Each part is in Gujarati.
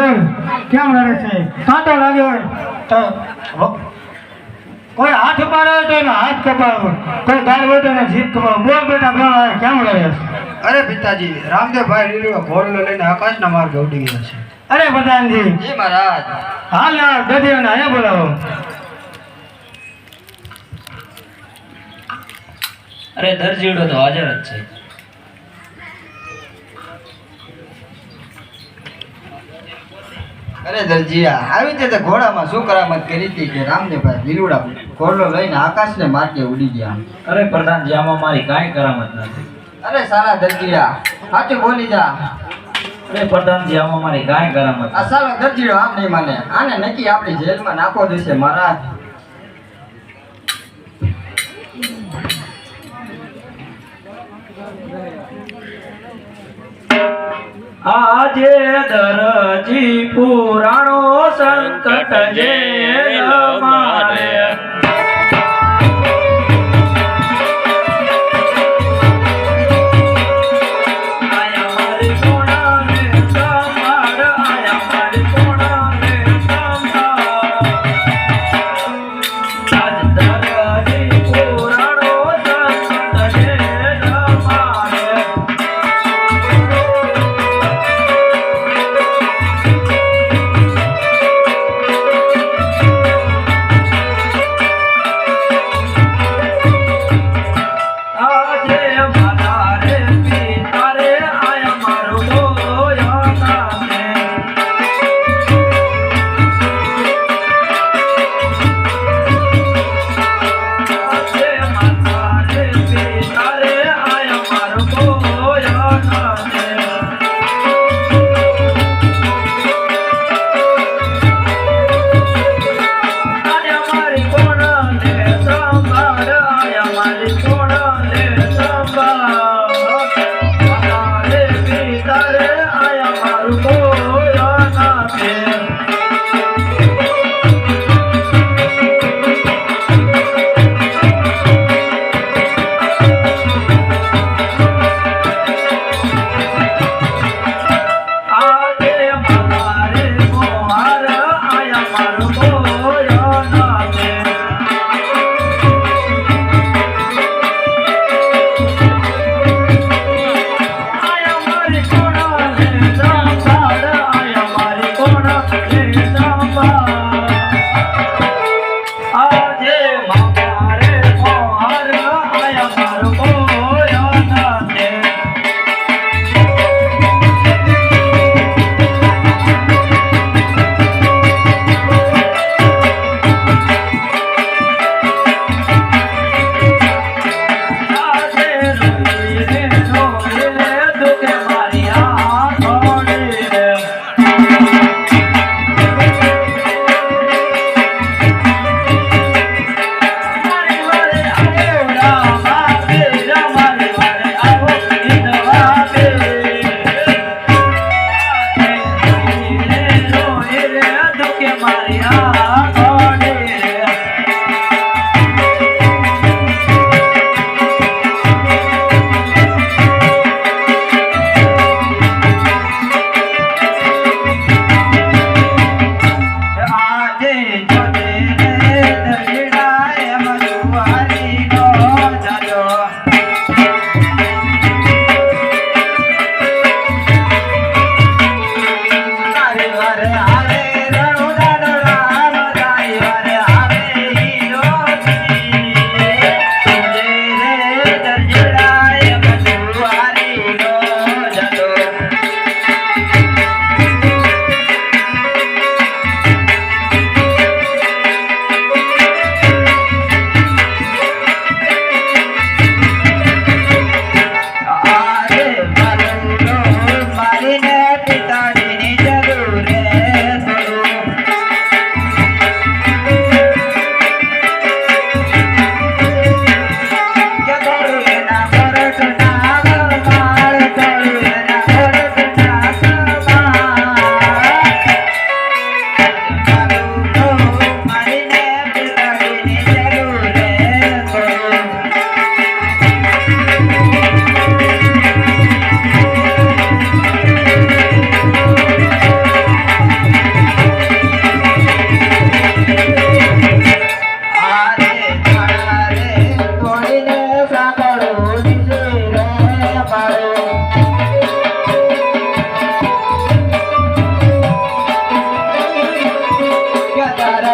છે કેમ રડે છે? કાંટો લાગ્યો હોય. તો કોઈ હાથ ઉપાડે તો એનો હાથ કપાવો કોઈ ગાય હોય તો એનો જીભ કપાવો બોલ બેટા બોલ. કેમ રડે છે? અરે પિતાજી રામદેવભાઈ લીલું ઘોડલો લઈને આકાશના માર્ગે ઉડી ગયા છે. અરે પ્રધાનજી જી મહારાજ. હાલ આ ગધેડાને અહીંયા બોલાવો. અરે દરજીડો તો હાજર જ છે. અરે દરજીયા આવી રીતે તો ઘોડામાં શું કરામત કરી હતી કે રામદેવભાઈ લીલુડા ઘોડો લઈને આકાશને માર્ગે ઉડી ગયા. અરે પ્રધાનજી આમાં મારી કાંઈ કરામત નથી. અરે સારા દરજીયા સાચું બોલી જા. અરે પ્રધાનજી આમાં મારી કાંઈ કરામત આ સારો દરજીડો આમ નહીં માને. આને નક્કી આપણી જેલમાં નાખો દેશે મહારાજ. આજે દરજી પુરાણો સંકટ જેલ. María.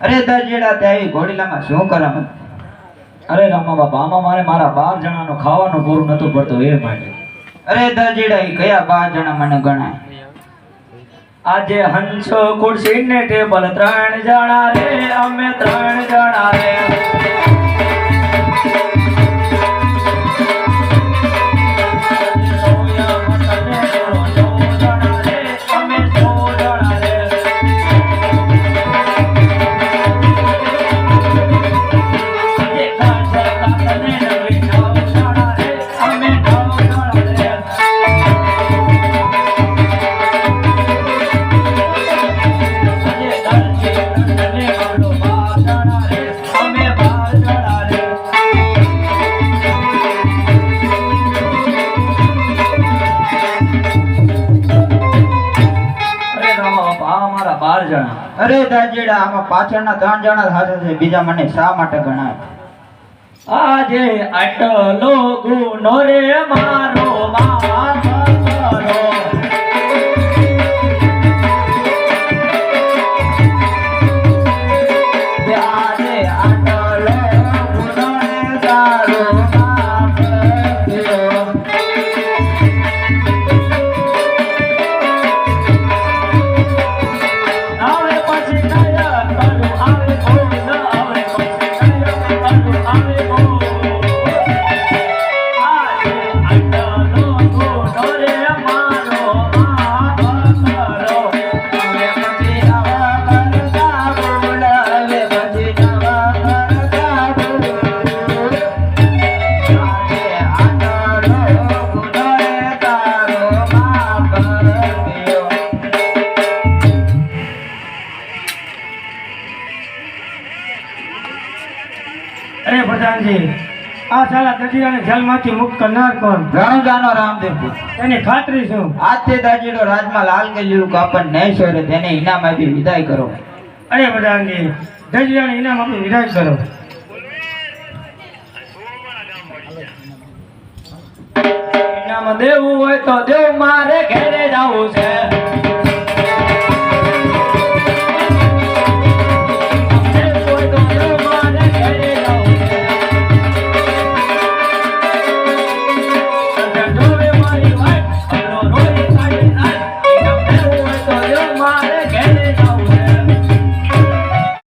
અરે દરજેડા ત્યાં આવી ઘોડીલામાં શું કરામત અરે રામા બાપા, આમાં મારે મારા બાર જણાનું ખાવાનું પૂરું નતું પડતું, એ માટે. અરે દરજેડા એ કયા બાર જણા મને ગણાય? આજે હંસ ખુરશી ને ટેબલ ત્રણ જણા રે, અમે ત્રણ જણા રે. દરજીડા આમાં પાછળના ત્રણ જણા સાથે છે, બીજા મને શા માટે ગણાય? આજે આટલો ગુનો રે મારો માફ સાલા દજીરાને જેલમાંથી મુક્ત કરનાર કોણ ઘણું જાણો રામદેવજી એની ખાતરી છું આજથી દાજીડો રાજમાં લાલ ગયેલું કાપડ નહીં સોરે તેને ઇનામ આપી વિદાય કરો. અરે બધાને દજીરાને ઇનામ આપી વિદાય કરો. ઇનામ દેવું હોય તો દેવ મારે ઘેરે જવું છે.